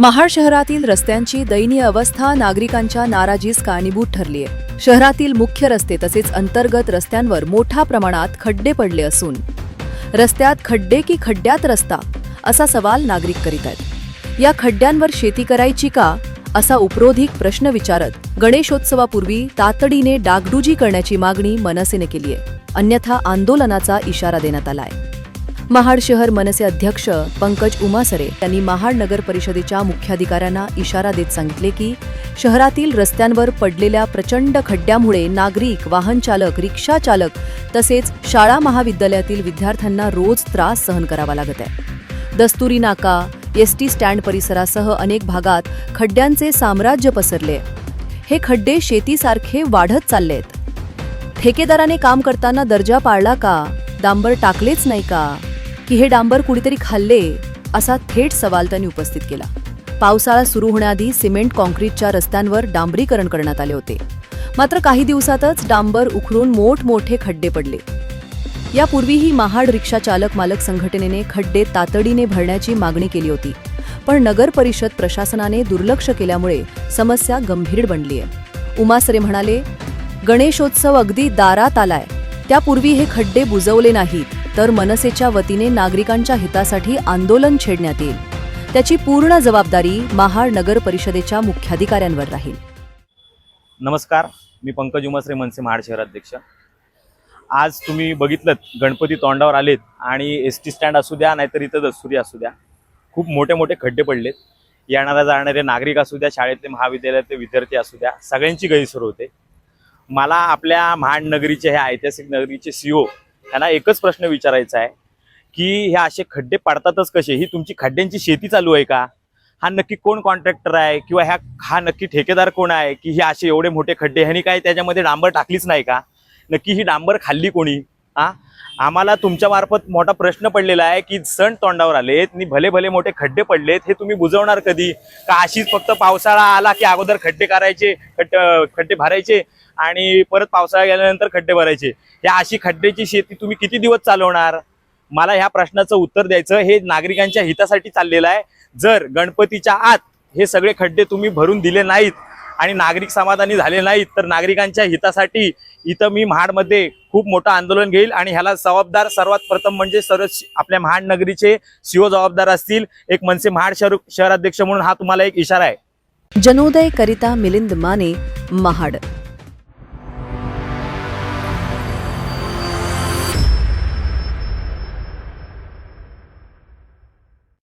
महाड शहरातील रस्त्यांची दयनीय अवस्था नागरिकांच्या नाराजीस कारणीभूत ठरली आहे शहरातील मुख्य रस्ते तसेच अंतर्गत रस्त्यांवर मोठ्या प्रमाणात खड्डे पडले असून रस्त्यात खड्डे की खड्ड्यात रस्ता असा सवाल नागरिक करीत आहेत. या खड्ड्यांवर शेती करायची का? असा उपरोधिक प्रश्न विचारत गणेशोत्सवापूर्वी तातडीने डागडुजी करण्याची मागणी मनसेने केली आहे अन्यथा आंदोलनाचा इशारा देण्यात आला आहे महाड शहर मनसे अध्यक्ष पंकज उमासरे यांनी महाड नगर परिषदेच्या मुख्याधिकाऱ्यांना इशारा देत सांगितले की शहरातील रस्त्यांवर पडलेल्या प्रचंड खड्ड्यामुळे नागरिक वाहन चालक रिक्षा चालक तसेच शाळा महाविद्यालयातील विद्यार्थ्यांना रोज त्रास सहन करावा लागत आहे. दस्तुरी नाका एसटी स्टँड परिसरासह अनेक भागात खड्ड्यांचे साम्राज्य पसरले हे खड्डे शेतीसारखे वाढत चाललेत. ठेकेदाराने काम करताना दर्जा पाळला का? डांबर टाकलेच नाही का? की हे डांबर कुणीतरी खाल्ले असा थेट सवाल त्यांनी उपस्थित केला. पावसाळा सुरू होण्याआधी सिमेंट कॉन्क्रीटच्या रस्त्यांवर डांबरीकरण करण्यात आले होते. मात्र काही दिवसातच डांबर उखडून मोठमोठे खड्डे पडले. यापूर्वीही महाड रिक्षा चालक मालक संघटनेने खड्डे तातडीने भरण्याची मागणी केली होती. पण नगर परिषद प्रशासनाने दुर्लक्ष केल्यामुळे समस्या गंभीर बनली आहे उमासरे म्हणाले गणेशोत्सव अगदी दारात आलाय. त्यापूर्वी हे खड्डे बुजवले नाहीत. तर मनसेच्या वतीने नागरिकांच्या हितासाठी आंदोलन छेडण्यात येईल. त्याची पूर्ण जबाबदारी महाड नगर परिषदेच्या मुख्याधिकाऱ्यांवर राहील. नमस्कार मी पंकज उमसरे मनसे महाड शहराध्यक्ष आज तुम्ही बघितलं गणपती तोंडावर आलेत आणि एस टी स्टँड असू द्या नाहीतर इथं दस्तुरी असू द्या. खूप मोठे मोठे खड्डे पडलेत. येणाऱ्या जाणारे नागरिक असू द्या शाळेतले महाविद्यालयातले विद्यार्थी असू द्या सगळ्यांची गैरसोय होते. मला आपल्या महाड नगरीचे हे ऐतिहासिक नगरीचे सीओ त्यांना एकच प्रश्न विचारायचा आहे की हे असे खड्डे पाडतातच कसे? ही तुमची खड्ड्यांची शेती चालू आहे का? हा नक्की कोण कॉन्ट्रॅक्टर आहे? किंवा ह्या हा नक्की ठेकेदार कोण आहे? की हे असे एवढे मोठे खड्डे ह्यांनी काय त्याच्यामध्ये डांबर टाकलीच नाही का? नक्की ही डांबर खाल्ली कोणी? हा आम्हाला तुमच्या मार्फत मोठा प्रश्न पडलेला आहे की सण तोंडावर आलेत आणि भले भले मोठे खड्डे पडलेत हे तुम्ही बुजवणार कधी? का अशीच फक्त पावसाळा आला की अगोदर खड्डे करायचे खड्डे खड्डे भरायचे आणि परत पावसाळा गेल्यानंतर खड्डे भरायचे? या अशी खड्ड्याची शेती तुम्ही किती दिवस चालवणार? मला ह्या प्रश्नाचं उत्तर द्यायचं हे नागरिकांच्या हितासाठी चाललेलं आहे. जर गणपतीच्या आत हे सगळे खड्डे तुम्ही भरून दिले नाहीत आणि नागरिक समाधानी झाले नाहीत तर नागरिकांच्या हितासाठी इथं मी महाडमध्ये खूप मोठं आंदोलन घेईल आणि ह्याला जबाबदार सर्वात प्रथम म्हणजे सर्व आपल्या महाड नगरीचे सीओ जबाबदार असतील. एक मनसे महाड शहर शहराध्यक्ष म्हणून हा तुम्हाला एक इशारा आहे. जनोदय करिता मिलिंद माने महाड.